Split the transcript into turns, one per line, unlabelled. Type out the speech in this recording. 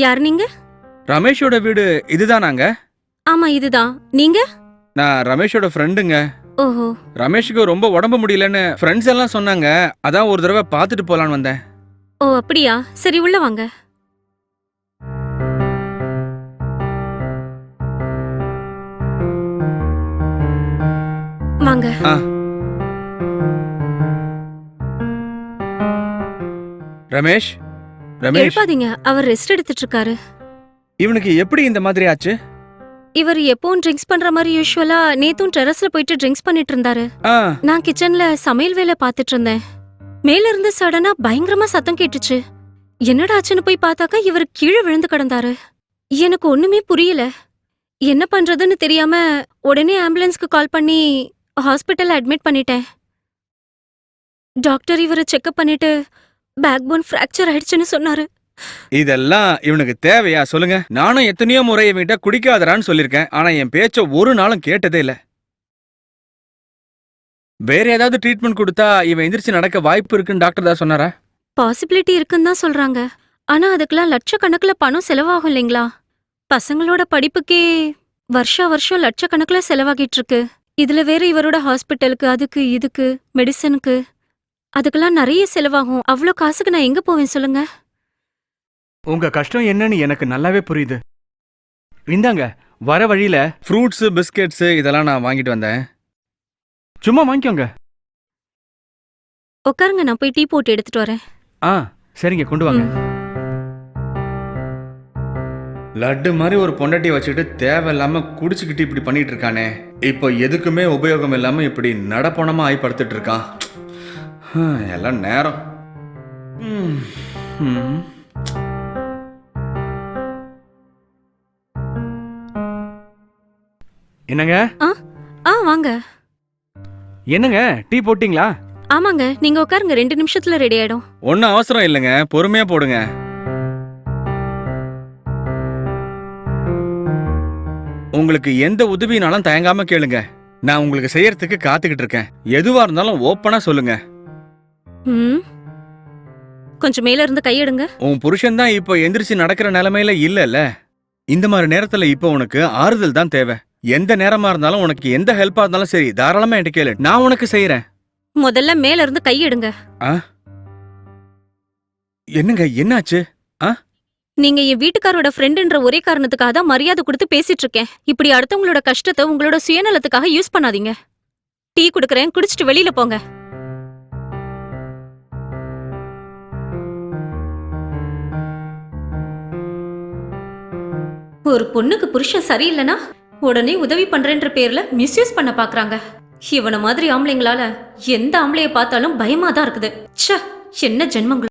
யார் நீங்க?
ரமேஷோட வீடு இதுதானாங்க?
ஆமா இதுதான். நீங்க?
நான் ரமேஷோட ஃப்ரெண்டுங்க
ஓஹோ.
ரமேஷுக்கு ரொம்ப உடம்பு முடியலன்னு ஃப்ரெண்ட்ஸ் எல்லாம் சொன்னாங்க. அதான் ஒரு தடவை பார்த்துட்டு போலான்னு வந்தேன்.
ஓ அப்படியா? சரி உள்ள வாங்க. வாங்க.
ஆ. ரமேஷ் ரமேஷ்.
எழுப்பாதீங்க அவர் ரெஸ்ட் எடுத்துட்டு இருக்காரு
இவனுக்கு எப்படி இந்த மாதிரி ஆச்சு?
இவர் எப்பவும் ட்ரிங்க்ஸ் பண்ற மாதிரி யூஸ்வலா நேத்தும் டெரஸ்ல போயிட்டு ட்ரிங்க்ஸ் பண்ணிட்டு இருந்தாரு
ஆ.
நான் கிச்சன்ல சமையல் வேலை பார்த்துட்டு இருந்தேன் மேல இருந்து சடனா பயங்கரமா சத்தம் கேட்டுச்சு. என்னடா ஆச்சுன்னு போய் பார்த்தாக்கா இவர் கீழே விழுந்து கிடந்தாரு. எனக்கு ஒண்ணுமே புரியல. என்ன பண்றதுன்னு தெரியாம உடனே ஆம்புலன்ஸ்க்கு கால் பண்ணி ஹாஸ்பிட்டல்ல அட்மிட் பண்ணிட்டேன். டாக்டர் இவரை செக்அப் பண்ணிட்டு பேக் போன் ஃப்ராக்சர் ஆயிடுச்சுன்னு சொன்னாரு.
இதெல்லாம் இவனுக்கு தேவையா சொல்லுங்க. நானும் எத்தனையோ முறை இவன்கிட்ட குடிக்காதடான்னு சொல்லியிருக்கேன். ஆனா என் பேச்ச ஒரு நாளும் கேட்டதே இல்ல. வேற ஏதாவது ட்ரீட்மெண்ட் கொடுத்தா இவன் எந்திரிச்சு நடக்க வாய்ப்பு இருக்குன்னு டாக்டர் தான் சொன்னாரா?
பாசிபிலிட்டி இருக்குன்னு தான் சொல்றாங்க. ஆனா அதுக்கெல்லாம் லட்சக்கணக்குல பணம் செலவாகும் இல்லைங்களா? பசங்களோட படிப்புக்கே வருஷா வருஷம் லட்சக்கணக்குல செலவாகிட்டு இருக்கு. இதுல வேற இவரோட ஹாஸ்பிட்டலுக்கு அதுக்கு இதுக்கு மெடிசனுக்கு அதுக்கெல்லாம் நிறைய செலவாகும். அவ்வளோ காசுக்கு நான் எங்க போவேன் சொல்லுங்க?
உங்க கஷ்டம் என்னன்னு எனக்கு நல்லாவே புரியுது. இந்தாங்க வர வழியில ஃப்ரூட்ஸ் பிஸ்கெட்ஸ் இதெல்லாம் நான் வாங்கிட்டு வந்தேன். சும்மா வாங்கிக்கோங்க.
உட்காருங்க நான் போய் டீ போட்டு எடுத்துட்டு வரேன்.
ஆ சரிங்க கொண்டு வாங்க. லட்டு மாதிரி ஒரு பொண்டாட்டி வச்சுக்கிட்டு தேவையில்லாம குடிச்சுக்கிட்டு இப்படி பண்ணிட்டு இருக்கானே. இப்போ எதுக்குமே உபயோகம் இல்லாம இப்படி நடப்பணமா படுத்துட்டு இருக்கான். எல்லாம் நேரம். என்னங்க?
ஆ வாங்க.
என்னங்க? டீ போட்டிங்களா?
ஆமாங்க நீங்க உட்காருங்க ரெண்டு நிமிஷத்துல ரெடி ஆயிடும்.
ஒன்றும் அவசரம் இல்லைங்க பொறுமையா போடுங்க. உங்களுக்கு எந்த உதவினாலும் தயங்காம கேளுங்க. நான் உங்களுக்கு செய்யறதுக்கு காத்துக்கிட்டு இருக்கேன். எதுவா இருந்தாலும் ஓப்பனா சொல்லுங்க.
ம். கொஞ்சம் மேல இருந்து கையெடுங்க
உன் புருஷன் தான் இப்போ எந்திரிச்சு நடக்கிற நிலைமையில இல்லல்ல. இந்த மாதிரி நேரத்துல இப்போ உனக்கு ஆறுதல் தான் தேவை. எந்த நேரமா இருந்தாலும் உனக்கு எந்த ஹெல்ப்பா இருந்தாலும் சரி தாராளமா என்கிட்ட கேளு. நான் உனக்கு செய்யறேன்
முதல்ல மேல இருந்து கையெடுங்க
என்னங்க என்னாச்சு?
நீங்க என் வீட்டுக்காரோட ஃப்ரெண்டுன்ற ஒரே காரணத்துக்காக தான் மரியாதை கொடுத்து பேசிட்டு இருக்கேன். இப்படி அடுத்தவங்களோட கஷ்டத்தை உங்களோட சுயநலத்துக்காக யூஸ் பண்ணாதீங்க. டீ குடுக்கறேன் குடிச்சிட்டு வெளியில போங்க. ஒரு பொண்ணுக்கு புருஷன் சரியில்லைனா உடனே உதவி பண்றேன்ற பேர்ல மிஸ்யூஸ் பண்ண பாக்குறாங்க. இவன மாதிரி ஆம்பளைங்களால எந்த ஆம்பளைய பார்த்தாலும் பயமா தான் இருக்குது. ச்ச என்ன ஜென்மங்கள்.